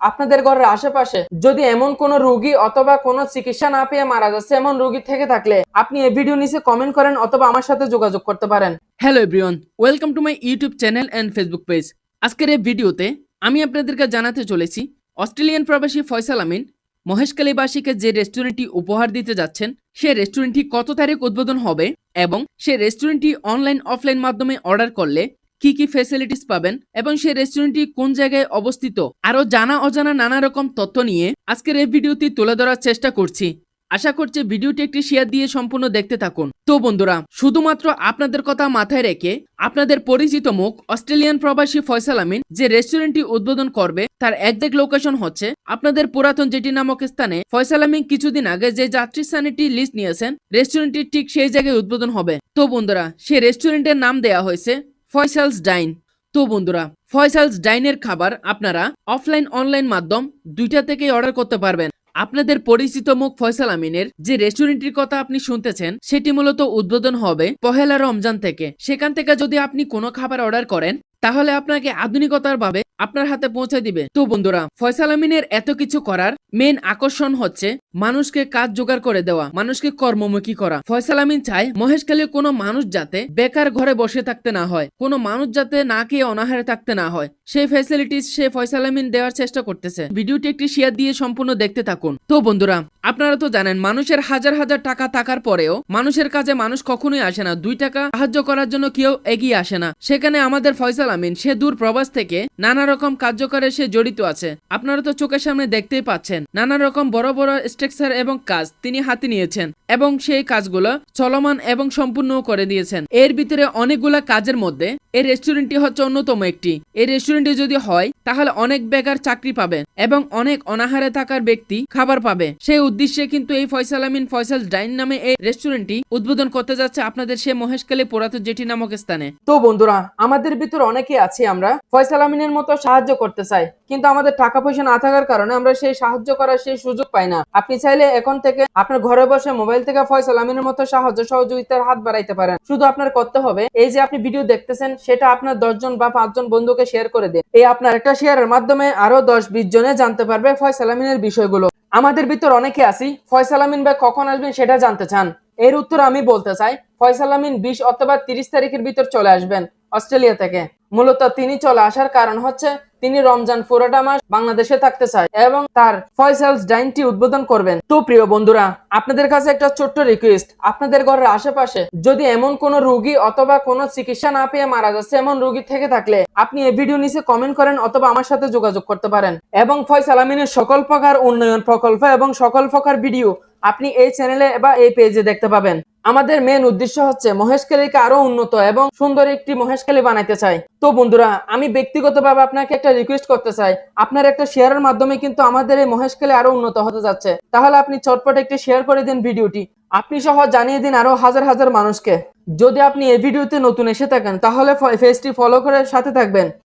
আপনাদের ঘরের আশেপাশে যদি এমন কোন রুগী অথবা কোনো চিকিৎসা না পেয়ে মারা যাচ্ছে, এমন রোগী থেকে থাকলে আপনি এই ভিডিও নিচে কমেন্ট করেন অথবা আমার সাথে যোগাযোগ করতে পারেন। Hello everyone welcome to my YouTube channel and Facebook page আজকের এই ভিডিওতে আমি আপনাদেরকে জানাতে চলেছি, অস্ট্রেলিয়ান প্রবাসী ফয়সাল আমিন মহেশকালীবাসীকে যে রেস্টুরেন্টটি উপহার দিতে যাচ্ছেন সে রেস্টুরেন্টটি কত তারিখ উদ্বোধন হবে এবং সে রেস্টুরেন্টটি অনলাইন অফলাইন মাধ্যমে অর্ডার করলে কি কি ফেসিলিটিস পাবেন এবং সেই রেস্টুরেন্টটি কোন জায়গায় অবস্থিত? আরও জানা অজানা নানা রকম তথ্য নিয়ে আজকের এই ভিডিওটি তুলে ধরার চেষ্টা করছি। আশা করছি ভিডিওটি একটি শেয়ার দিয়ে সম্পূর্ণ দেখতে থাকুন। তো বন্ধুরা, শুধুমাত্র আপনাদের কথা মাথায় রেখে আপনাদের পরিচিত মুখ অস্ট্রেলিয়ান প্রবাসী ফয়সাল আমিন যে রেস্টুরেন্টটি উদ্বোধন করবে, তার একজ্যাক্ট লোকেশন হচ্ছে আপনাদের পুরাতন জেটি নামক স্থানে। ফয়সাল আমিন কিছুদিন আগে যে যাত্রী স্থানীয়টি লিস্ট নিয়েছেন রেস্টুরেন্টটি ঠিক সেই জায়গায় উদ্বোধন হবে। তো বন্ধুরা, সেই রেস্টুরেন্টের নাম দেয়া হয়েছে ফয়সালস ডাইন। তো বন্ধুরা, ফয়সালস ডাইনের খাবার আপনারা অফলাইন, অনলাইন মাধ্যম দুইটা থেকেই অর্ডার করতে পারবেন। আপনাদের পরিচিত মুখ ফয়সাল আমিনের যে রেস্টুরেন্টটির কথা আপনি শুনতেছেন, সেটি মূলত উদ্বোধন হবে পহেলা রমজান থেকে। সেখান থেকে যদি আপনি কোনো খাবার অর্ডার করেন, তাহলে আপনাকে আধুনিকতার ভাবে আপনার হাতে পৌঁছে দিবে। তো বন্ধুরা, ফয়সাল আমিনের এত কিছু করার মেন আকর্ষণ হচ্ছে মানুষকে কাজ জোগাড় করে দেওয়া, মানুষকে কর্মমুখী করা। ফয়সাল আমিন চায় মহেশখালী কোনো মানুষ যাতে বেকার ঘরে বসে থাকতে না হয়, কোনো মানুষ যাতে না খেয়ে অনাহারে থাকতে না হয়। সেই ফ্যাসিলিটিস সে ফয়সাল আমিন দেওয়ার চেষ্টা করতেছে। ভিডিওটি একটি শেয়ার দিয়ে সম্পূর্ণ দেখতে থাকুন। তো বন্ধুরা, আপনারা তো জানেন, মানুষের হাজার হাজার টাকা থাকার পরেও মানুষের কাছে মানুষ কখনোই আসে না। দুই টাকা সাহায্য করার জন্য কেউ এগিয়ে আসে না। সেখানে আমাদের ফয়সাল আমিন, সে দূর প্রবাস থেকে নানা রকম কার্যকরে সে জড়িত আছে। আপনারা তো চোখের সামনে দেখতেই পাচ্ছেন, নানা রকম বড় বড় স্ট্রাকচার এবং কাজ তিনি হাতে নিয়েছেন এবং সেই কাজগুলো চলমান এবং সম্পূর্ণ করে দিয়েছেন। এর ভিতরে অনেকগুলা কাজের মধ্যে এই রেস্টুরেন্টটি হচ্ছে অন্যতম একটি। এই রেস্টুরেন্টে যদি হয়, তাহলে অনেক বেকার চাকরি পাবে এবং অনেক অনাহারে থাকার ব্যক্তি খাবার পাবে। সেই উদ্দেশ্যে কিন্তু এই ফয়সাল আমিন ফয়সাল ডাইন নামে এই রেস্টুরেন্টটি উদ্বোধন করতে যাচ্ছে আপনাদের সে মহেশখালী পুরাতন জেটি নামক স্থানে। তো বন্ধুরা, আমাদের ভিতর অনেকে আছি আমরা, ফয়সাল আমিনের মতো সাহায্য করতে চাই, কিন্তু আমাদের টাকা পয়সা না থাকার কারণে আমরা সেই সাহায্য করার সেই সুযোগ পাই না। আপনি চাইলে এখন থেকে আপনার ঘরে বসে মোবাইল থেকে ফয়সাল আমিনের মতো সাহায্য সহযোগিতার হাত বাড়াইতে পারেন। শুধু আপনার করতে হবে, এই যে আপনি ভিডিও দেখতেছেন, সেটা আপনার দশজন বা পাঁচজন বন্ধুকে শেয়ার করে দিন। এই আপনার একটা শেয়ারের মাধ্যমে আরও দশ বিশ জনে জানতে পারবে ফয়সাল আমিনের বিষয়গুলো। আমাদের ভিতর অনেকে আছি, ফয়সাল আমিন ভাই কখন আসবেন সেটা জানতে চান। এর উত্তর আমি বলতে চাই, ফয়সাল আমিন বিশ অথবা তিরিশ তারিখের ভিতর চলে আসবেন অস্ট্রেলিয়া থেকে। মূলত তিনি চলে আসার কারণ হচ্ছে তিনি রমজান পুরোটা মাস বাংলাদেশে থাকতে চায় এবং তার ফয়সালস ডাইনটি উদ্বোধন করবেন। তো প্রিয় বন্ধুরা, আপনাদের কাছে একটা ছোট্ট রিকোয়েস্ট আপনাদের ঘরের আশেপাশে যদি এমন কোন রুগী অথবা কোনো চিকিৎসা না পেয়ে মারা যাচ্ছে, এমন রুগী থেকে থাকলে আপনি এই ভিডিও নিচে কমেন্ট করেন অথবা আমার সাথে যোগাযোগ করতে পারেন। এবং ফয়সাল আমিনের সকল প্রকার উন্নয়ন প্রকল্প এবং সকল প্রকার ভিডিও আপনি এই চ্যানেলে বা এই পেজে দেখতে পাবেন। আমাদের মেন উদ্দেশ্য হচ্ছে মহেশখালীকে আরও উন্নত এবং সুন্দর একটি মহেশখালী বানাইতে চাই। তো বন্ধুরা, আমি ব্যক্তিগতভাবে আপনাকে একটা রিকোয়েস্ট করতে চাই। আপনার একটা শেয়ারের মাধ্যমে কিন্তু আমাদের এই মহেশখালী আরও উন্নত হতে যাচ্ছে। তাহলে আপনি চটপট একটি শেয়ার করে দিন ভিডিওটি। আপনি সহ জানিয়ে দিন আরও হাজার হাজার মানুষকে। যদি আপনি এই ভিডিওতে নতুন এসে থাকেন, তাহলে পেজটি ফলো করে সাথে থাকবেন।